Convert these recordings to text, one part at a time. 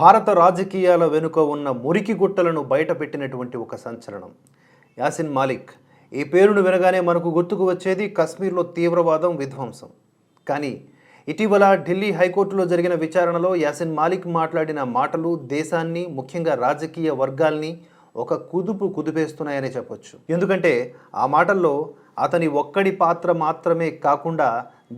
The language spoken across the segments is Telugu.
భారత రాజకీయాల వెనుక ఉన్న మురికి గుట్టలను బయటపెట్టినటువంటి ఒక సంచలనం. యాసిన్ మాలిక్ ఈ పేరును వినగానే మనకు గుర్తుకు వచ్చేది కశ్మీర్లో తీవ్రవాదం విధ్వంసం. కానీ ఇటీవల ఢిల్లీ హైకోర్టులో జరిగిన విచారణలో యాసిన్ మాలిక్ మాట్లాడిన మాటలు దేశాన్ని ముఖ్యంగా రాజకీయ వర్గాల్ని ఒక కుదుపు కుదిపేస్తున్నాయని చెప్పొచ్చు. ఎందుకంటే ఆ మాటల్లో అతని ఒక్కడి పాత్ర మాత్రమే కాకుండా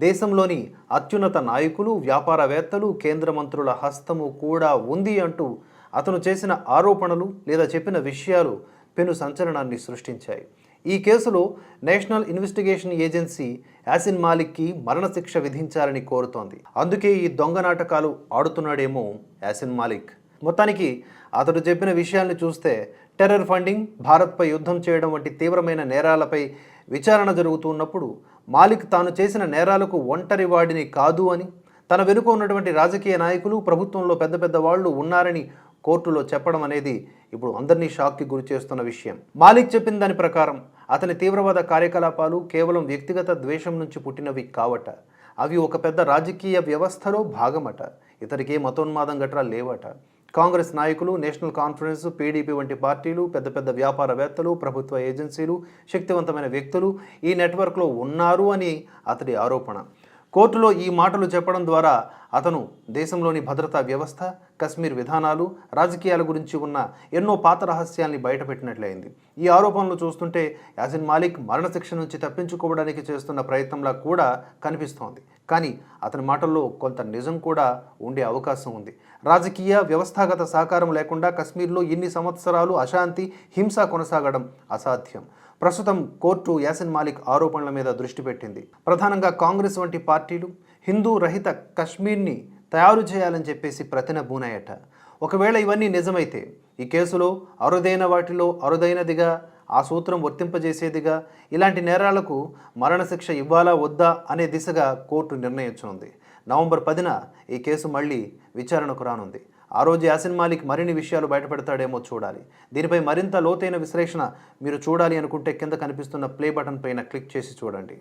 దేశంలోని అత్యున్నత నాయకులు వ్యాపారవేత్తలు కేంద్ర మంత్రుల హస్తము కూడా ఉంది అంటూ అతను చేసిన ఆరోపణలు లేదా చెప్పిన విషయాలు పెను సంచలనాన్ని సృష్టించాయి. ఈ కేసులో నేషనల్ ఇన్వెస్టిగేషన్ ఏజెన్సీ యాసిన్ మాలిక్కి మరణశిక్ష విధించాలని కోరుతోంది. అందుకే ఈ దొంగ నాటకాలు ఆడుతున్నాడేమో యాసిన్ మాలిక్. మొత్తానికి అతడు చెప్పిన విషయాల్ని చూస్తే టెర్రర్ ఫండింగ్ భారత్పై యుద్ధం చేయడం వంటి తీవ్రమైన నేరాలపై విచారణ జరుగుతున్నప్పుడు మాలిక్ తాను చేసిన నేరాలకు ఒంటరి వాడిని కాదు అని తన వెనుక ఉన్నటువంటి రాజకీయ నాయకులు ప్రభుత్వంలో పెద్ద పెద్ద వాళ్ళు ఉన్నారని కోర్టులో చెప్పడం అనేది ఇప్పుడు అందరినీ షాక్కి గురి చేస్తున్న విషయం. మాలిక్ చెప్పిన దాని ప్రకారం అతని తీవ్రవాద కార్యకలాపాలు కేవలం వ్యక్తిగత ద్వేషం నుంచి పుట్టినవి కావట. అవి ఒక పెద్ద రాజకీయ వ్యవస్థలో భాగమట. ఇతనికి మతోన్మాదం గట్రా లేవట. కాంగ్రెస్ నాయకులు నేషనల్ కాన్ఫరెన్స్ పీడీపీ వంటి పార్టీలు పెద్ద పెద్ద వ్యాపారవేత్తలు ప్రభుత్వ ఏజెన్సీలు శక్తివంతమైన వ్యక్తులు ఈ నెట్వర్క్లో ఉన్నారు అని అతడి ఆరోపణ. కోర్టులో ఈ మాటలు చెప్పడం ద్వారా అతను దేశంలోని భద్రతా వ్యవస్థ కశ్మీర్ విధానాలు రాజకీయాల గురించి ఉన్న ఎన్నో పాత రహస్యాల్ని బయటపెట్టినట్లయింది. ఈ ఆరోపణలు చూస్తుంటే యాసిన్ మాలిక్ మరణశిక్ష నుంచి తప్పించుకోవడానికి చేస్తున్న ప్రయత్నంలా కూడా కనిపిస్తోంది. కానీ అతని మాటల్లో కొంత నిజం కూడా ఉండే అవకాశం ఉంది. రాజకీయ వ్యవస్థాగత సహకారం లేకుండా కశ్మీర్లో ఇన్ని సంవత్సరాలు అశాంతి హింస కొనసాగడం అసాధ్యం. ప్రస్తుతం కోర్టు యాసిన్ మాలిక్ ఆరోపణల మీద దృష్టి పెట్టింది. ప్రధానంగా కాంగ్రెస్ వంటి పార్టీలు హిందూ రహిత కశ్మీర్ని తయారు చేయాలని చెప్పేసి ప్రతిన బూనాయట ఒకవేళ ఇవన్నీ నిజమైతే ఈ కేసులో అరుదైన వాటిలో అరుదైనదిగా ఆ సూత్రం వర్తింపజేసేదిగా ఇలాంటి నేరాలకు మరణశిక్ష ఇవ్వాలా వద్దా అనే దిశగా కోర్టు నిర్ణయించనుంది. నవంబర్ పదిన ఈ కేసు మళ్ళీ విచారణకు రానుంది. ఆ రోజు యాసిన్ మాలిక్ మరిన్ని విషయాలు బయటపెడతాడేమో చూడాలి. దీనిపై మరింత లోతైన విశ్లేషణ మీరు చూడాలి అనుకుంటే కింద కనిపిస్తున్న ప్లే బటన్ పైన క్లిక్ చేసి చూడండి.